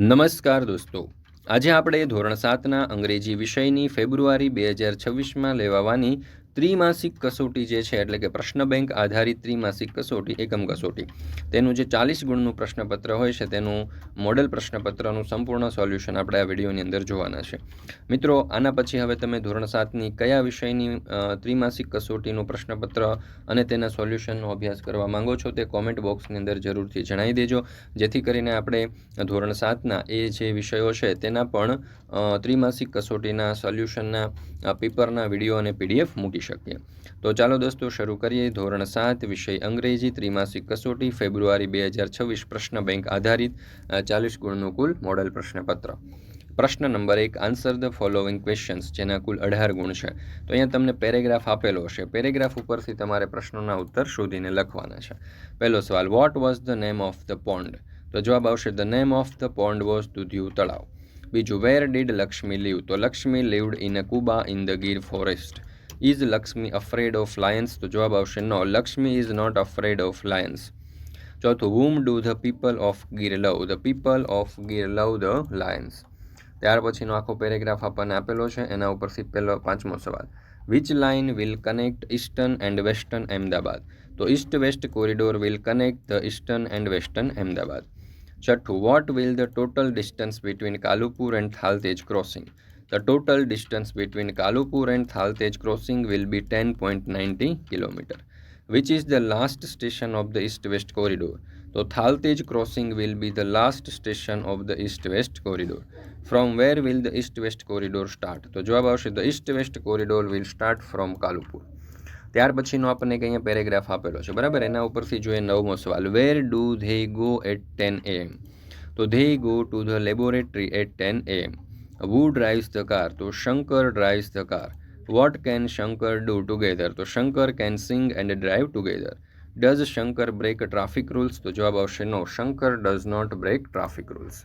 નમસ્કાર દોસ્તો. આજે આપણે ધોરણ સાતના અંગ્રેજી વિષયની ફેબ્રુઆરી બે હજાર છવ્વીસમાં લેવાવાની ત્રિમાસિક કસોટી જે છે, એટલે કે પ્રશ્ન બેંક આધારિત ત્રિમાસિક કસોટી, એકમ કસોટી, તેનું જે ચાલીસ ગુણનું પ્રશ્નપત્ર હોય છે, તેનું મોડેલ પ્રશ્નપત્રનું સંપૂર્ણ સોલ્યુશન આપણે આ વિડીયોની અંદર જોવાના છે. મિત્રો, આના પછી હવે તમે ધોરણ સાતની કયા વિષયની ત્રિમાસિક કસોટીનું પ્રશ્નપત્ર અને તેના સોલ્યુશનનો અભ્યાસ કરવા માંગો છો તે કોમેન્ટ બોક્સની અંદર જરૂરથી જણાવી દેજો. જેથી કરીને આપણે ધોરણ સાતના એ જે વિષયો છે, તેના પણ ત્રિમાસિક કસોટીના સોલ્યુશનના પેપરના વીડિયો અને પીડીએફ મૂકી શકીએ. તો ચાલો દોસ્તો, શરૂ કરીએ. ધોરણ સાત, વિષય અંગ્રેજી, ત્રિમાસિક કસોટી, ફેબ્રુઆરી બે હજાર છવ્વીસ પ્રશ્ન બેંક આધારિત ચાલીસ ગુણનું કુલ મોડલ પ્રશ્નપત્ર. પ્રશ્ન નંબર એક, આન્સર ધ ફોલોઈંગ ક્વેશ્ચન્સ, જેના કુલ અઢાર ગુણ છે. તો અહીંયા તમને પેરેગ્રાફ આપેલો હશે. પેરેગ્રાફ ઉપરથી તમારે પ્રશ્નોના ઉત્તર શોધીને લખવાના છે. પહેલો સવાલ what was the name of the pond તો જવાબ આવશે the name of the pond was દુધિયું તળાવ. બીજું વેર ડીડ લક્ષ્મી લીવ તો Lakshmi lived in a Cuba in the Gir forest is Lakshmi afraid of lions તો જવાબ આવશે no Lakshmi is not afraid of lions ચોથું whom do the people of Gir love the people of Gir love the lions ત્યાર પછીનો આખો paragraph આપણને આપેલો છે, એના ઉપરથી પહેલો, પાંચમો સવાલ. Which line will connect eastern and western Ahmedabad તો east west corridor will connect the eastern and western Ahmedabad છઠ્ઠું what will the total distance between Kalupur and Thaltej crossing the distance between Kalupur and Thaltej crossing will be ten point ninety kilometer which is the last station of the east west corridor So Thaltej crossing will be the last station of the east west corridor from where will the east west corridor start તો જવાબ આવશે the east west corridor will start from Kalupur. ત્યાર પછીનો આપણને એક અહીંયા paragraph આપેલો છે બરાબર એના ઉપરથી જોઈએ નવમો સવાલ where do they go at ten AM તો they go to the laboratory at ten AM who drives the car તો Shankar drives the car what can Shankar do together તો Shankar can sing and drive together does Shankar break traffic rules તો જવાબ આવશે no Shankar does not break traffic rules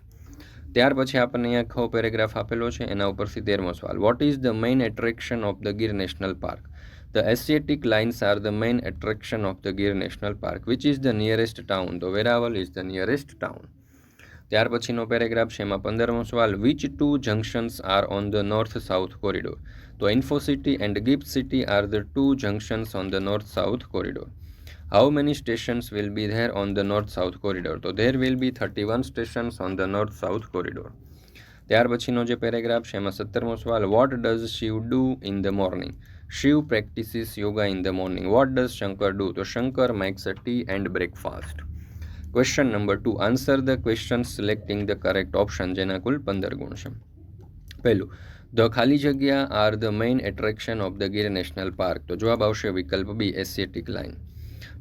ત્યાર પછી આપણને અહીંયા આખો પેરેગ્રાફ આપેલો છે. એના ઉપરથી તેરમો સવાલ. What is the main attraction of the Gir national park the Asiatic lions are the main attraction of the Gir national park which is the nearest town તો Veraval is the nearest town ત્યાર પછીનો paragraph છે એમાં પંદરમો સવાલ which two junctions are on the north south corridor તો Infocity and GIFT city are the two junctions on the north south corridor how many stations will be there on the north south corridor તો there will be thirty one stations on the north south corridor ત્યાર પછીનો જે paragraph છે એમાં સત્તરમો સવાલ what does Shiv do in the morning Shiv practises yoga in the morning what does Shankar do તો Shankar makes a tea and breakfast question number two answer the question selecting the correct option જેના કુલ પંદર ગુણ છે. પહેલું. The ખાલી જગ્યા are the main attraction of the Gir national park તો જવાબ આવશે વિકલ્પ બી એશિયાટિક લાઇન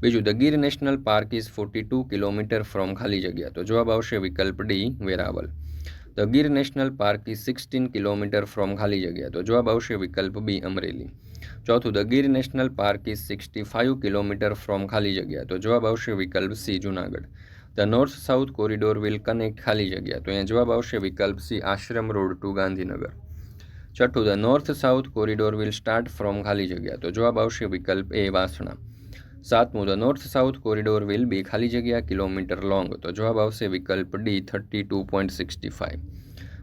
બીજું the Gir national park is forty two kilometer from ખાલી જગ્યા. તો જવાબ આવશે વિકલ્પ D Veraval the Gir national park is sixteen kilometer from ખાલી જગ્યા. તો જવાબ આવશે વિકલ્પ બી અમરેલી. ચોથું the Gir national park is sixty five kilometer from ખાલી જગ્યા. તો જવાબ આવશે વિકલ્પ C, Junagadh. The north south corridor will connect ખાલી જગ્યા. તો અહીંયા જવાબ આવશે વિકલ્પ C, Ashram road to Gandhinagar. છઠ્ઠું the north south corridor will start from ખાલી જગ્યા. તો જવાબ આવશે વિકલ્પ એ, વાસણા. સાતમું the north south corridor will be ખાલી જગ્યા કિલોમીટર લોંગ. તો જવાબ આવશે વિકલ્પ D thirty two point sixty five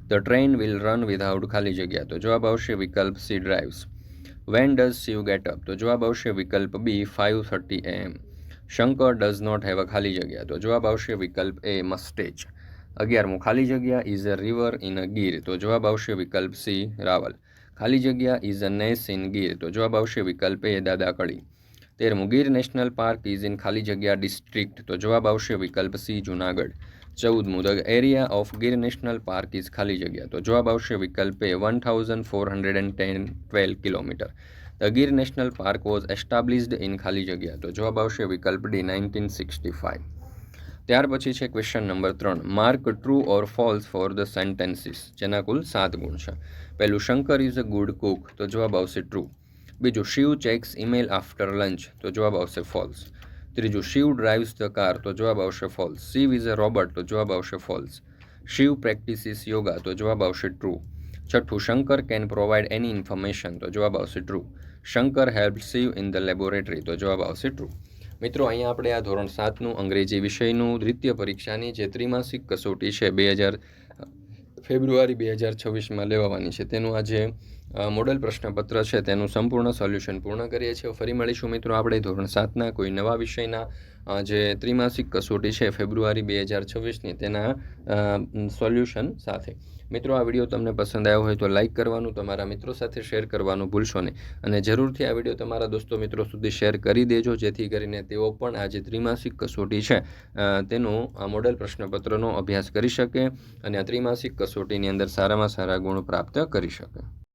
the train will run without ખાલી જગ્યા. તો જવાબ આવશે વિકલ્પ C drives when does Shiv get up તો જવાબ આવશે વિકલ્પ B five thirty AM Shankar does not have a ખાલી જગ્યા. તો જવાબ આવશે વિકલ્પ એ મસ્ટેજ અગિયારમું, ખાલી જગ્યા is a river in a Gir તો જવાબ આવશે વિકલ્પ સી રાવલ. ખાલી જગ્યા is a Nes in Gir તો જવાબ આવશે વિકલ્પ A દાદાકડી. તેરમું, Gir national park is in ખાલી જગ્યા ડિસ્ટ્રિક્ટ તો જવાબ આવશે વિકલ્પ C Junagadh. ચૌદમું the area of Gir national park is ખાલી જગ્યા. તો જવાબ આવશે વિકલ્પ one thousand four hundred and ten twelve kilometer. The Gir national park was established in ખાલી જગ્યા. તો જવાબ આવશે વિકલ્પ ડી, નાઇન્ટીન સિક્સટી ફાઇવ. ત્યાર પછી છે ક્વેશ્ચન નંબર ત્રણ. Mark true or false for the sentences, જેના કુલ સાત ગુણ છે. પહેલું, Shankar is a good cook. તો જવાબ આવશે ટ્રુ. બીજું, Shiv checks email after lunch. તો જવાબ આવશે ફોલ્સ. ત્રીજું શિવ ડ્રાઇવ્સ ધ કાર તો જવાબ આવશે false Shiv is a robot તો જવાબ આવશે ફોલ્સ શિવ પ્રેક્ટિસિસ યોગા તો જવાબ આવશે ટ્રુ છઠ્ઠું, Shankar can provide any information તો જવાબ આવશે true Shankar help Shiv in the laboratory તો જવાબ આવશે ટ્રુ મિત્રો, અહીંયા આપણે આ ધોરણ સાતનું અંગ્રેજી વિષયનું દ્વિતીય પરીક્ષાની જે ત્રિમાસિક કસોટી છે, બે હજાર ફેબ્રુઆરી બે હજાર છવ્વીસમાં લેવાવાની છે. તેનું આ જે મોડેલ પ્રશ્નપત્ર છે. તેનું સંપૂર્ણ સોલ્યુશન પૂર્ણ કરીએ છીએ. ફરી મળીશું મિત્રો આપણે ધોરણ સાતના કોઈ નવા વિષયના જે ત્રિમાસિક કસોટી છે ફેબ્રુઆરી બે હજાર છવ્વીસની, તેના સોલ્યુશન સાથે. મિત્રો, આ વીડિયો તમને પસંદ આવ્યો હોય તો લાઇક કરવાનું, તમારા મિત્રો સાથે શેર કરવાનું ભૂલશો નહીં. અને જરૂરથી આ વીડિયો તમારા દોસ્તો મિત્રો સુધી શેર કરી દેજો, જેથી કરીને તેઓ પણ આ જે ત્રિમાસિક કસોટી છે તેનો આ મોડેલ પ્રશ્નપત્રનો અભ્યાસ કરી શકે અને આ ત્રિમાસિક કસોટીની અંદર સારામાં સારા ગુણ પ્રાપ્ત કરી શકે.